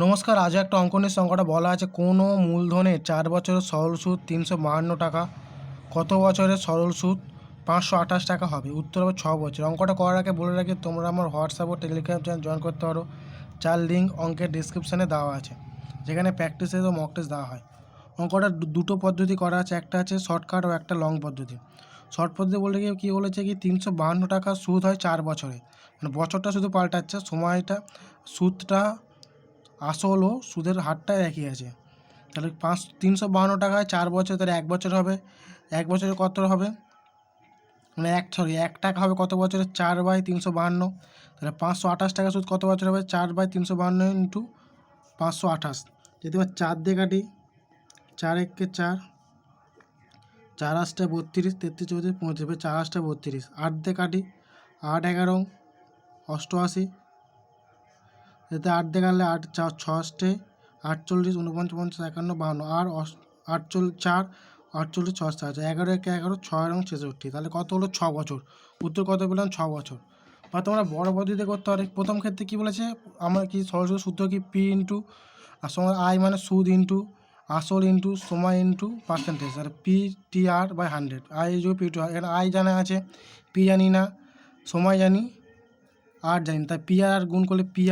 নমস্কার, আজ একটা অঙ্কনের সংখ্যাটা বলা আছে। কোনো মূলধনে চার বছরের সরল সুদ তিনশো বাহান্ন টাকা, কত বছরের সরল সুদ পাঁচশো আঠাশ টাকা হবে? উত্তর হবে ছ বছর। অঙ্কটা করার আগে বলে রাখি, তোমরা আমার হোয়াটসঅ্যাপ ও টেলিগ্রাম চ্যানেল জয়েন করতে পারো। যার লিঙ্ক অঙ্কের ডিসক্রিপশানে দেওয়া আছে, যেখানে প্র্যাকটিসে ও মক টেস্ট দেওয়া হয়। অঙ্কটা দুটো পদ্ধতি করা আছে, একটা আছে শর্টকাট ও একটা লং পদ্ধতি। শর্ট পদ্ধতি বলতে গিয়ে কী বলেছে কি, তিনশো বাহান্ন টাকা সুদ হয় চার বছরে। মানে বছরটা শুধু পাল্টাচ্ছে, সময়টা, সুদটা আসল ও সুদের হারটা একই আছে। তাহলে পাঁচ, তিনশো বাহান্ন টাকায় চার বছর, তাহলে এক বছর হবে। এক বছরে কত হবে? মানে এক সরি এক টাকা হবে কত বছরে? চার বাই তিনশো বাহান্ন। তাহলে পাঁচশো আঠাশ টাকা সুদ কত বছর হবে? চার বাই তিনশো বাহান্ন ইন্টু পাঁচশো আঠাশ। যদি এবার চার দিয়ে কাটি, চার একে চার চার আটটা বত্রিশ, তেত্রিশ চৌত্রিশ, পঁয়ত্রিশ চার আটটা বত্রিশ আট দিয়ে কাটি, আট এগারো, অষ্টআশি এতে আট দিয়ে গেলে আট চার ছষ্টে আটচল্লিশ উনপঞ্চাশ পঞ্চাশ, একান্ন, বাহান্ন আর আটচল্লিশ, চার, আটচল্লিশ ছশো আছে। এগারো একে এগারো, ছয় এবং ছেষট্টি। তাহলে কত হলো? ছ বছর। উত্তর কত পেলাম? ছ বছর। বা তোমরা বড় পদ্ধতিতে করতে পারে। প্রথম ক্ষেত্রে কী বলেছে? আমার কি সরস্বতী সূত্র? কি? পি ইন্টু, আর সময় আই মানে সুদ ইন্টু, আসল ইন্টু, সময় ইন্টু পার্সেন্টেজ তাহলে P T R by hundred. I is P to R. এখানে আই জানা আছে। পি জানি না, সময় জানি আর জানি। তাই পি আর গুণ করলে পি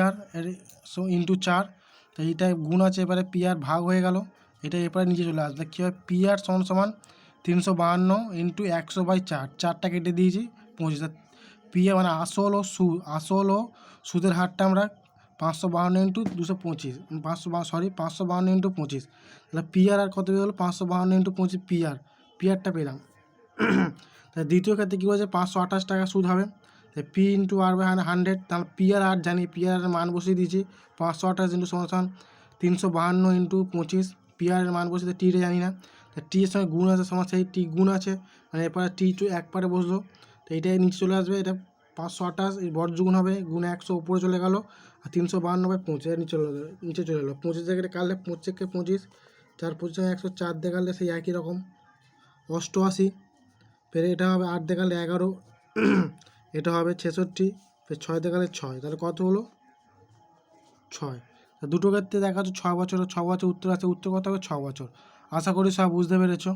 সো ইন্টু চার তো এইটা গুণ আছে, এবারে পি ভাগ হয়ে গেল, এটা এরপরে নিচে চলে আসবে, কী হয় পি আর সমান সমান তিনশো বাহান্ন ইন্টু একশো বাই চার, চারটা কেটে দিয়েছি, পঁচিশ পি আর মানে আসল ও সুদ আসল ও সুদের হারটা আমরা পাঁচশো বাহান্ন ইন্টু দুশো পঁচিশ, পাঁচশো সরি পাঁচশো বাহান্ন ইন্টু পঁচিশ, তাহলে পি আর কত বের হলো, পাঁচশো বাহান্ন ইন্টু পঁচিশ পি আর পেলাম তাই দ্বিতীয় ক্ষেত্রে কী হয়েছে পাঁচশো আঠাশ টাকা সুদ হবে তাই P into R by hundred তাহলে পি আর আর জানি পি আর মান বসিয়ে দিয়েছি, পাঁচশো আঠাশ ইন্টু সমান তিনশো বাহান্ন ইন্টু পঁচিশ পি আর মান বসিয়ে টিটা জানি না তা টি এর সঙ্গে গুণ আছে, সমান সেই টি গুণ আছে মানে এরপরে টি টু এক পারে বসল তো এটাই নিচে চলে আসবে, এটা পাঁচশো আঠাশ, এই বর্জ হবে, গুণ একশো উপরে চলে গেল, আর তিনশো বাহান্ন বাই পঁচিশ, এর নিচে চলে নিচে চলে গেলো, পঁচিশ জায়গায় কাটলে পঁচিশকে পঁচিশ, চার পঁচিশ একশো চার দেখালে সেই একই রকম, অষ্টআশি, ফের এটা হবে আট দেখালে এগারো এটা হবে ছেষট্টি ছয় দেখালে ছয়। তাহলে কত হলো? ছয়। দুটো ক্ষেত্রে দেখা যাচ্ছে ছ বছর ছ বছর উত্তর আছে, উত্তর কত হবে? ছ বছর। আশা করি সব বুঝতে পেরেছ।